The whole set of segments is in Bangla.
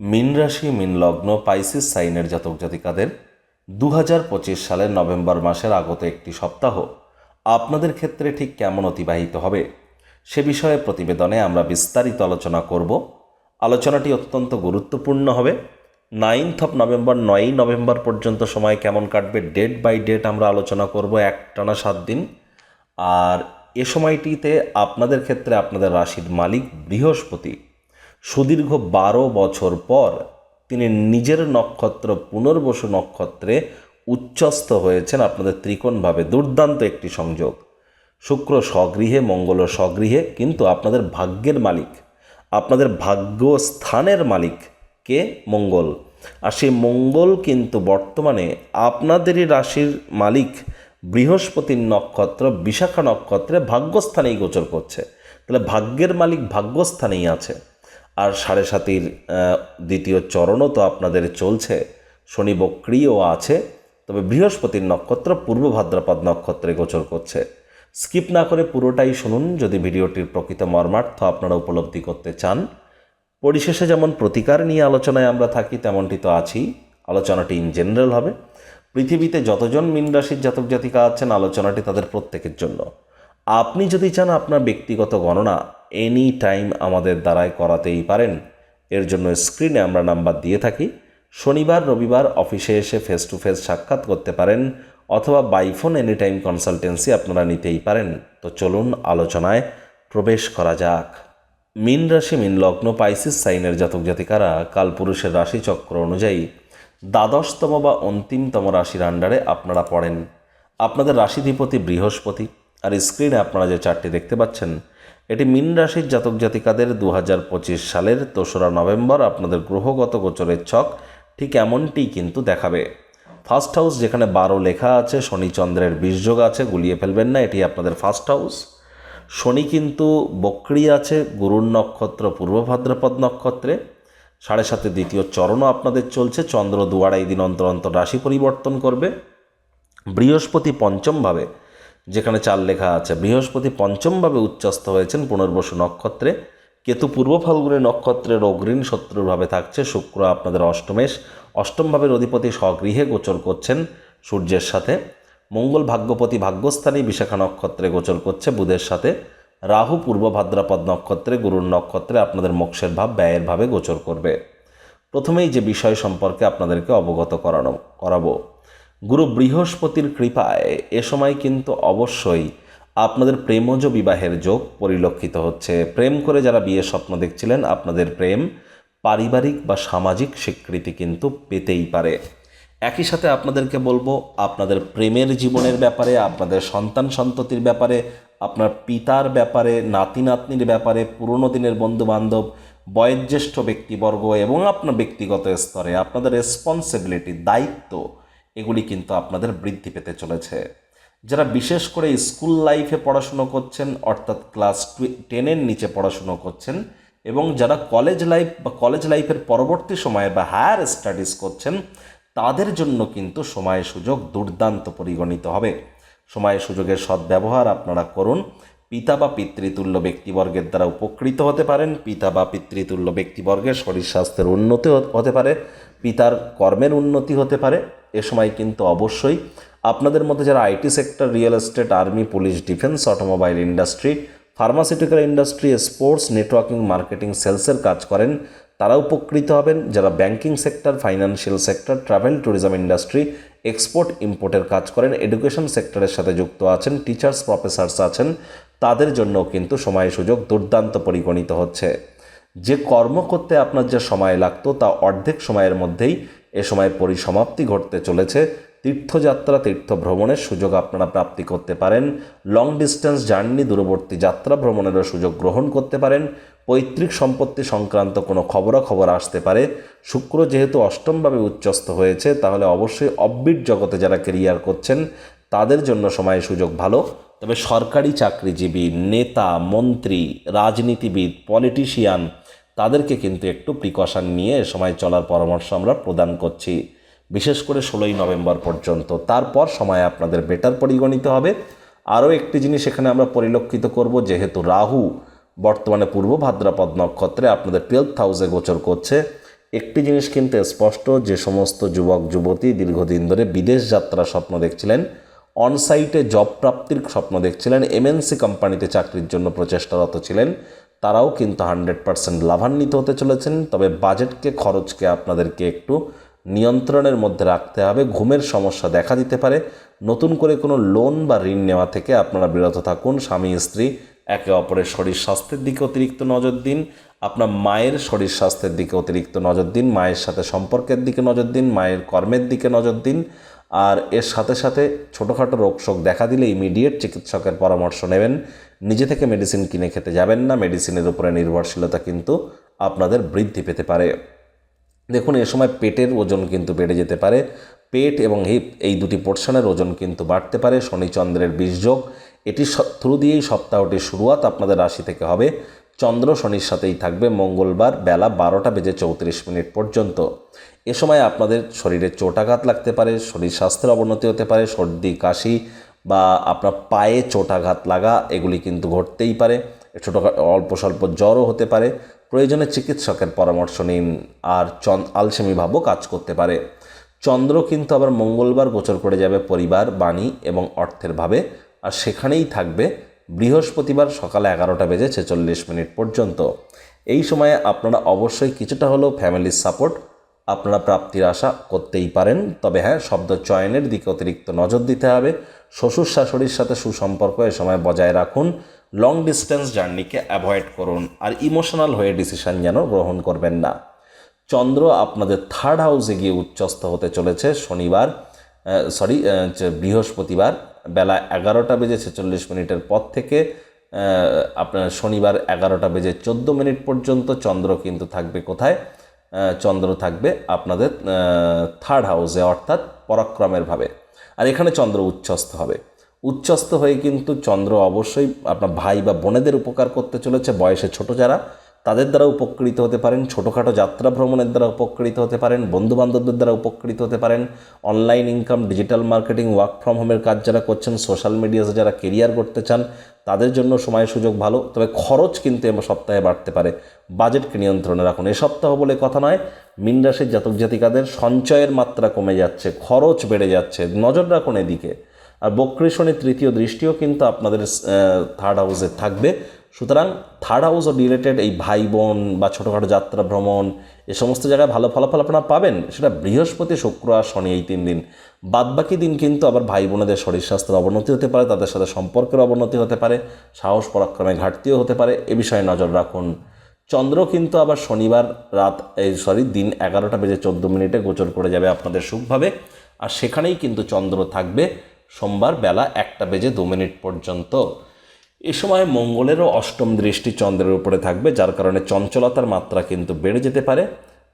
মিন রাশি, মিন লগ্ন, পাইসিস সাইনের জাতক জাতিকাদের দু হাজার পঁচিশ সালের নভেম্বর মাসের আগত একটি সপ্তাহ আপনাদের ক্ষেত্রে ঠিক কেমন অতিবাহিত হবে সে বিষয়ে প্রতিবেদনে আমরা বিস্তারিত আলোচনা করব। আলোচনাটি অত্যন্ত গুরুত্বপূর্ণ হবে। নাইনথ অফ নভেম্বর, নয়ই নভেম্বর পর্যন্ত সময় কেমন কাটবে, ডেট বাই ডেট আমরা আলোচনা করব একটানা সাত দিন। আর এ সময়টিতে আপনাদের ক্ষেত্রে আপনাদের রাশির মালিক বৃহস্পতি। সুদীর্ঘ বারো বছর পর তিনি নিজের নক্ষত্র, পুনর্বসু নক্ষত্রে উচ্চস্থ হয়েছেন। আপনাদের ত্রিকোণভাবে দুর্দান্ত একটি সংযোগ। শুক্র স্বগৃহে, মঙ্গল স্বগৃহে, কিন্তু আপনাদের ভাগ্যের মালিক, আপনাদের ভাগ্য স্থানের মালিক কে? মঙ্গল। আর সেই মঙ্গল কিন্তু বর্তমানে আপনাদেরই রাশির মালিক বৃহস্পতির নক্ষত্র, বিশাখা নক্ষত্রে ভাগ্যস্থানেই গোচর করছে। তাহলে ভাগ্যের মালিক ভাগ্যস্থানেই আছে। আর সাড়ে সাতির দ্বিতীয় চরণও তো আপনাদের চলছে। শনি বক্রিও আছে, তবে বৃহস্পতির নক্ষত্র পূর্ব ভাদ্রপদ নক্ষত্রে গোচর করছে। স্কিপ না করে পুরোটাই শুনুন, যদি ভিডিওটির প্রকৃত মর্মার্থ আপনারা উপলব্ধি করতে চান। পরিশেষে যেমন প্রতিকার নিয়ে আলোচনায় আমরা থাকি, তেমনটি তো আছি আলোচনাটি ইন জেনারেল হবে। পৃথিবীতে যতজন মিন রাশির জাতক জাতিকা আছেন, আলোচনাটি তাদের প্রত্যেকের জন্য। আপনি যদি চান আপনার ব্যক্তিগত গণনা এনি টাইম আমাদের দ্বারাই করাতেই পারেন। এর জন্য স্ক্রিনে আমরা নাম্বার দিয়ে থাকি। শনিবার, রবিবার অফিসে এসে ফেস টু ফেস সাক্ষাৎ করতে পারেন অথবা বাইফোন এনি টাইম কনসালটেন্সি আপনারা নিতেই পারেন। তো চলুন আলোচনায় প্রবেশ করা যাক। মিন রাশি, মিন লগ্ন পাইসিস সাইনের জাতক জাতিকারা কালপুরুষের রাশিচক্র অনুযায়ী দ্বাদশতম বা অন্তিমতম রাশির আন্ডারে আপনারা পড়েন। আপনাদের রাশিধিপতি বৃহস্পতি। আর স্ক্রিনে আপনারা যে চারটি দেখতে পাচ্ছেন এটি মিন রাশির জাতক জাতিকাদের দু হাজার পঁচিশ সালের দোসরা নভেম্বর আপনাদের গ্রহগত গোচরের ছক, ঠিক এমনটি কিন্তু দেখাবে। ফার্স্ট হাউস যেখানে বারো লেখা আছে শনিচন্দ্রের বীজযোগ আছে, গুলিয়ে ফেলবেন না, এটি আপনাদের ফার্স্ট হাউস। শনি কিন্তু বক্রি আছে, গুরুর নক্ষত্র পূর্ব ভাদ্রপদ নক্ষত্রে। সাড়ে সাতে দ্বিতীয় চরণও আপনাদের চলছে, চন্দ্র দু আড়াই দিন অন্তর অন্তর রাশি পরিবর্তন করবে। বৃহস্পতি পঞ্চমভাবে যেখানে চার লেখা আছে, বৃহস্পতি পঞ্চমভাবে উচ্চস্থ হয়েছেন পুনর্বসু নক্ষত্রে, কেতু পূর্ব ফাল্গুনী নক্ষত্রের অগ্রীণ শত্রুভাবে থাকছে, শুক্র আপনাদের অষ্টমেশ, অষ্টমভাবের অধিপতি স্বগৃহে গোচর করছেন সূর্যের সাথে, মঙ্গল ভাগ্যপতি ভাগ্যস্থানেই বিশাখা নক্ষত্রে গোচর করছে বুধের সাথে, রাহু পূর্ব ভাদ্রাপদ নক্ষত্রে, গুরুর নক্ষত্রে আপনাদের মোক্ষের ভাব, ব্যয়ের ভাবে গোচর করবে। প্রথমেই যে বিষয় সম্পর্কে আপনাদেরকে অবগত করানো, করাবো। গুরু বৃহস্পতির কৃপায় এ সময় কিন্তু অবশ্যই আপনাদের প্রেমজ বিবাহের যোগ পরিলক্ষিত হচ্ছে। প্রেম করে যারা বিয়ের স্বপ্ন দেখছিলেন, আপনাদের প্রেম পারিবারিক বা সামাজিক স্বীকৃতি কিন্তু পেতেই পারে। একই সাথে আপনাদেরকে বলব, আপনাদের প্রেমের জীবনের ব্যাপারে, আপনাদের সন্তান সন্ততির ব্যাপারে, আপনার পিতার ব্যাপারে, নাতি নাতনির ব্যাপারে, পুরনো দিনের বন্ধু বান্ধব বয়োজ্যেষ্ঠ ব্যক্তিবর্গ এবং আপনার ব্যক্তিগত স্তরে, আপনাদের রেসপন্সিবিলিটি দায়িত্ব এগুলি কিন্তু আপনাদের বৃদ্ধি পেতে চলেছে। যারা বিশেষ করে স্কুল লাইফে পড়াশুনো করছেন, অর্থাৎ ক্লাস টেনের নিচে পড়াশুনো করছেন এবং যারা কলেজ লাইফ বা কলেজ লাইফের পরবর্তী সময়ে বা হায়ার স্টাডিজ করছেন, তাদের জন্য কিন্তু সময় সুযোগ দুর্দান্ত পরিগণিত হবে। সময় সুযোগের সদ্ব্যবহার আপনারা করুন। পিতা বা পিতৃতুল্য ব্যক্তিবর্গের দ্বারা উপকৃত হতে পারেন। পিতা বা পিতৃতুল্য ব্যক্তিবর্গের শরীর স্বাস্থ্যের উন্নতি হতে- পারে। পিতার কর্মের উন্নতি হতে পারে। এ সময় কিন্তু অবশ্যই আপনাদের মধ্যে যারা IT sector, real estate, army, police, defence, automobile industry, pharmaceutical industry, sports, networking, marketing, সেলসের কাজ করেন তারা উপকৃত হবেন। যারা banking sector, financial sector, travel, tourism industry, export, ইম্পোর্টের কাজ করেন, এডুকেশন সেক্টরের সাথে যুক্ত আছেন, টিচার্স, প্রফেসর্স আছেন, তাদের জন্য কিন্তু সময়, সুযোগ দুর্দান্ত পরিগণিত হচ্ছে। যে কর্ম করতে আপনার যে সময় লাগতো, তা অর্ধেক সময়ের মধ্যেই এ সময় পরিসমাপ্তি ঘটতে চলেছে। তীর্থযাত্রা তীর্থ ভ্রমণের সুযোগ আপনারা প্রাপ্তি করতে পারেন। লং ডিস্টেন্স জার্নি, দূরবর্তী যাত্রা ভ্রমণেরও সুযোগ গ্রহণ করতে পারেন। পৈতৃক সম্পত্তি সংক্রান্ত কোনো খবরাখবর আসতে পারে। শুক্র যেহেতু অষ্টমভাবে উচ্চস্থ হয়েছে, তাহলে অবশ্যই অব্বিট জগতে যারা কেরিয়ার করছেন, তাদের জন্য সময় সুযোগ ভালো। তবে সরকারি চাকরিজীবী, নেতা, মন্ত্রী, রাজনীতিবিদ, পলিটিশিয়ান তাদেরকে কিন্তু একটু প্রিকশন নিয়ে এ সময় চলার পরামর্শ আমরা প্রদান করছি। বিশেষ করে ষোলোই নভেম্বর পর্যন্ত। তারপর সময় আপনাদের বেটার পরিগণিত হবে। আরও একটি জিনিস এখানে আমরা পরিলক্ষিত করব, যেহেতু রাহু বর্তমানে পূর্ব ভাদ্রাপদ নক্ষত্রে আপনাদের টুয়েলভ হাউসে গোচর করছে। একটি জিনিস কিন্তু স্পষ্ট, যে সমস্ত যুবক, যুবতী দীর্ঘদিন ধরে বিদেশ যাত্রার স্বপ্ন দেখছিলেন অনসাইটে জব প্রাপ্তির স্বপ্ন দেখছিলেন এমএনসি কোম্পানিতে চাকরির জন্য প্রচেষ্টারত ছিলেন। তারাও কিন্তু হান্ড্রেড পার্সেন্ট লাভান্বিত হতে চলেছেন। তবে বাজেটকে, খরচকে আপনাদেরকে একটু নিয়ন্ত্রণের মধ্যে রাখতে হবে। ঘুমের সমস্যা দেখা দিতে পারে। নতুন করে কোনো লোন বা ঋণ নেওয়া থেকে আপনারা বিরত থাকুন। স্বামী, স্ত্রী, একে অপরের শরীর স্বাস্থ্যের দিকে অতিরিক্ত নজর দিন। আপনার মায়ের শরীর স্বাস্থ্যের দিকে অতিরিক্ত নজর দিন। মায়ের সাথে সম্পর্কের দিকে নজর দিন। মায়ের কর্মের দিকে নজর দিন। আর এর সাথে সাথে ছোটোখাটো রোগশোক দেখা দিলে ইমিডিয়েট চিকিৎসকের পরামর্শ নেবেন। নিজে থেকে মেডিসিন কিনে খেতে যাবেন না। মেডিসিনের উপরে নির্ভরশীলতা কিন্তু আপনাদের বৃদ্ধি পেতে পারে। দেখুন, এ সময় পেটের ওজন কিন্তু বেড়ে যেতে পারে। পেট এবং হিপ এই দুটি পোর্শনের ওজন কিন্তু বাড়তে পারে। শনিচন্দ্রের বীজযোগ এটি থ্রু দিয়েই সপ্তাহটির শুরুয়াত আপনাদের রাশি থেকে হবে। চন্দ্র শনির সাথেই থাকবে। মঙ্গলবার বেলা বারোটা বেজে চৌত্রিশ মিনিট পর্যন্ত। এ সময় আপনাদের শরীরে চোটাঘাত লাগতে পারে, শরীর স্বাস্থ্যের অবনতি হতে পারে, সর্দি, কাশি বা আপনার পায়ে চোটাঘাত লাগা, এগুলি কিন্তু ঘটতেই পারে। ছোটো অল্প স্বল্প জ্বরও হতে পারে। প্রয়োজনে চিকিৎসকের পরামর্শ নিন আর চন, আলসেমি ভাবও কাজ করতে পারে। চন্দ্র কিন্তু আবার মঙ্গলবার গোচর করে যাবে পরিবার, বাণী এবং অর্থের ভাবে আর সেখানেই থাকবে বৃহস্পতিবার সকালে এগারোটা বেজে ছেচল্লিশ মিনিট পর্যন্ত। এই সময়ে আপনারা অবশ্যই কিছুটা হলেও ফ্যামিলির সাপোর্ট আপনারা প্রাপ্তির আশা করতেই পারেন। তবে হ্যাঁ শব্দ চয়নের দিকে অতিরিক্ত নজর দিতে হবে। শ্বশুর শাশুড়ির সাথে সুসম্পর্ক এ সময় বজায় রাখুন। লং ডিস্টেন্স জার্নিকে অ্যাভয়েড করুন। আর ইমোশনাল হয়ে ডিসিশন যেন গ্রহণ করবেন না। চন্দ্র আপনাদের থার্ড হাউসে গিয়ে উচ্চস্থ হতে চলেছে শনিবার। সরি বৃহস্পতিবার বেলা এগারোটা বেজে ছেচল্লিশ মিনিটের পর থেকে আপনার শনিবার এগারোটা বেজে চোদ্দ মিনিট পর্যন্ত চন্দ্র কিন্তু থাকবে কোথায়? চন্দ্র থাকবে আপনাদের থার্ড হাউসে অর্থাৎ পরাক্রমের ভাবে। আর এখানে চন্দ্র উচ্ছ্বস্ত হবে। উচ্ছ্বস্ত হয়ে কিন্তু চন্দ্র অবশ্যই আপনার ভাই বা বোনেদের উপকার করতে চলেছে, বয়সে ছোট যারা। তাদের দ্বারা উপকৃত হতে পারেন, ছোটোখাটো যাত্রা ভ্রমণের দ্বারা উপকৃত হতে পারেন, বন্ধুবান্ধবদের দ্বারা উপকৃত হতে পারেন, online income, digital marketing, work from হোমের কাজ যারা করছেন, সোশ্যাল মিডিয়াতে যারা কেরিয়ার করতে চান, তাদের জন্য সময় সুযোগ ভালো, তবে খরচ কিন্তু এ সপ্তাহে বাড়তে পারে। বাজেটকে নিয়ন্ত্রণে রাখুন। এ সপ্তাহ বলে কথা নয়, মিন রাশির জাতক জাতিকাদের সঞ্চয়ের মাত্রা কমে যাচ্ছে, খরচ বেড়ে যাচ্ছে। নজর রাখুন এদিকে। আর বক্রী শনি তৃতীয় দৃষ্টিও কিন্তু আপনাদের থার্ড হাউসে থাকবে। সুতরাং থার্ড হাউস রিলেটেড এই ভাই বোন বা ছোটোখাটো যাত্রা, ভ্রমণ, এ সমস্ত জায়গায় ভালো ফলাফল আপনারা পাবেন। সেটা বৃহস্পতি, শুক্র আর শনি এই তিন দিন। বাদবাকি দিন কিন্তু আবার ভাই বোনেদের শরীর স্বাস্থ্যের অবনতি হতে পারে, তাদের সাথে সম্পর্কের অবনতি হতে পারে, সাহস পরাক্রমে ঘাটতিও হতে পারে, এ বিষয়ে নজর রাখুন। চন্দ্র কিন্তু আবার শনিবার রাত, এই সরি দিন এগারোটা বেজে চোদ্দ মিনিটে গোচর করে যাবে আপনাদের সুখভাবে। আর সেখানেই কিন্তু চন্দ্র থাকবে সোমবার বেলা একটা বেজে দু মিনিট পর্যন্ত। এ সময় মঙ্গলেরও অষ্টম দৃষ্টি চন্দ্রের উপরে থাকবে, যার কারণে চঞ্চলতার মাত্রা কিন্তু বেড়ে যেতে পারে।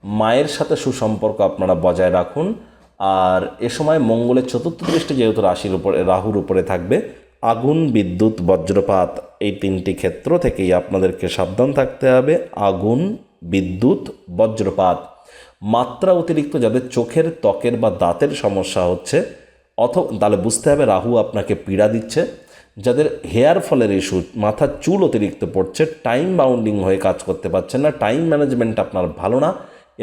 মায়ের সাথে সুসম্পর্ক আপনারা বজায় রাখুন। আর এ সময় মঙ্গলের চতুর্থ দৃষ্টি যেহেতু রাশির উপরে, রাহুর উপরে থাকবে, আগুন, বিদ্যুৎ, বজ্রপাত, এই তিনটি ক্ষেত্র থেকেই আপনাদেরকে সাবধান থাকতে হবে। আগুন, বিদ্যুৎ, বজ্রপাত। মাত্রা অতিরিক্ত যাদের চোখের, ত্বকের বা দাঁতের সমস্যা হচ্ছে অথ তাহলে বুঝতে হবে রাহু আপনাকে পীড়া দিচ্ছে। যাদের হেয়ার ফলের ইস্যু মাথার চুল অতিরিক্ত পড়ছে টাইম বাউন্ডিং হয়ে কাজ করতে পারছেন না টাইম ম্যানেজমেন্ট আপনার ভালো না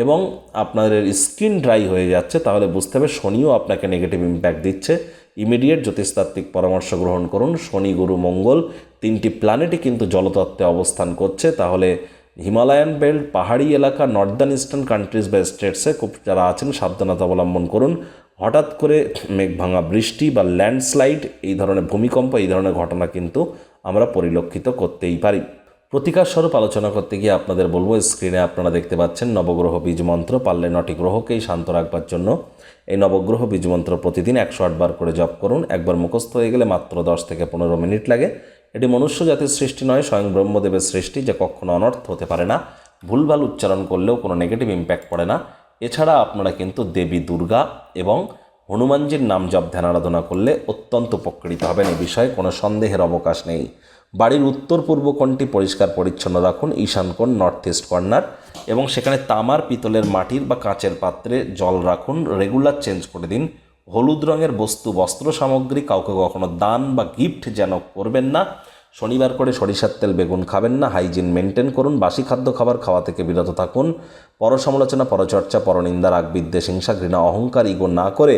এবং আপনাদের স্কিন ড্রাই হয়ে যাচ্ছে, তাহলে বুঝতে হবে শনিও আপনাকে নেগেটিভ ইম্প্যাক্ট দিচ্ছে। ইমিডিয়েট জ্যোতিষতাত্ত্বিক পরামর্শ গ্রহণ করুন, শনি, গুরু, মঙ্গল, তিনটি প্ল্যানেটই কিন্তু জলতত্ত্বে অবস্থান করছে, তাহলে হিমালয়ান বেল্ট পাহাড়ি এলাকা নর্দার্ন ইস্টার্ন কান্ট্রিজ বা স্টেটসে খুব যারা আছেন, সাবধানতা অবলম্বন করুন। হঠাৎ করে মেঘ ভাঙা বৃষ্টি বা ল্যান্ডস্লাইড, এই ধরনের ভূমিকম্প, এই ধরনের ঘটনা কিন্তু আমরা পরিলক্ষিত করতেই পারি। প্রতিকার স্বরূপ আলোচনা করতে গিয়ে আপনাদের বলব, স্ক্রিনে আপনারা দেখতে পাচ্ছেন নবগ্রহ বীজ মন্ত্র, পারলে নটি গ্রহকেই শান্ত রাখবার জন্য। এই নবগ্রহ বীজ মন্ত্র প্রতিদিন একশো আটবার করে জপ করুন, একবার মুখস্থ হয়ে গেলে মাত্র দশ থেকে পনেরো মিনিট লাগে। এটি মনুষ্য জাতির সৃষ্টি নয়, স্বয়ং ব্রহ্মদেবের সৃষ্টি, যা কখনো অনর্থ হতে পারে না। ভুলভাল উচ্চারণ করলেও কোনো নেগেটিভ ইম্প্যাক্ট পড়ে না। এছাড়া আপনারা কিন্তু দেবী দুর্গা এবং হনুমানজির নাম জপ, ধ্যান, আরাধনা করলে অত্যন্ত উপকৃত হবেন। এ বিষয়ে কোনো সন্দেহের অবকাশ নেই। বাড়ির উত্তর পূর্ব কোণটি পরিষ্কার পরিচ্ছন্ন রাখুন। ঈশান কোণ, নর্থ ইস্ট কর্নার এবং সেখানে তামার, পিতলের মাটির বা কাঁচের পাত্রে জল রাখুন। রেগুলার চেঞ্জ করে দিন। হলুদ রঙের বস্তু, বস্ত্র সামগ্রী কাউকে কখনো দান বা গিফট যেন করবেন না। শনিবার করে সরিষার তেল, বেগুন খাবেন না। হাইজিন মেনটেন করুন। বাসি খাদ্য খাবার খাওয়া থেকে বিরত থাকুন। পরসমালোচনা, পরচর্চা, পরনিন্দা, রাগ বিদ্বেষ, হিংসা, ঘৃণা, অহংকার, ইগো না করে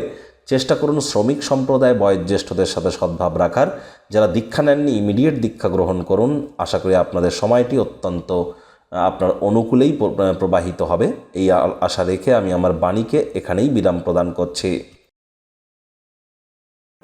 চেষ্টা করুন শ্রমিক সম্প্রদায়, বয়োজ্যেষ্ঠদের সাথে সদ্ভাব রাখার। যারা দীক্ষা নেননি, ইমিডিয়েট দীক্ষা গ্রহণ করুন। আশা করি আপনাদের সময়টি অত্যন্ত, আপনার অনুকূলেই প্রবাহিত হবে। এই আশা রেখে আমি আমার বাণীকে এখানেই বিরাম প্রদান করছি।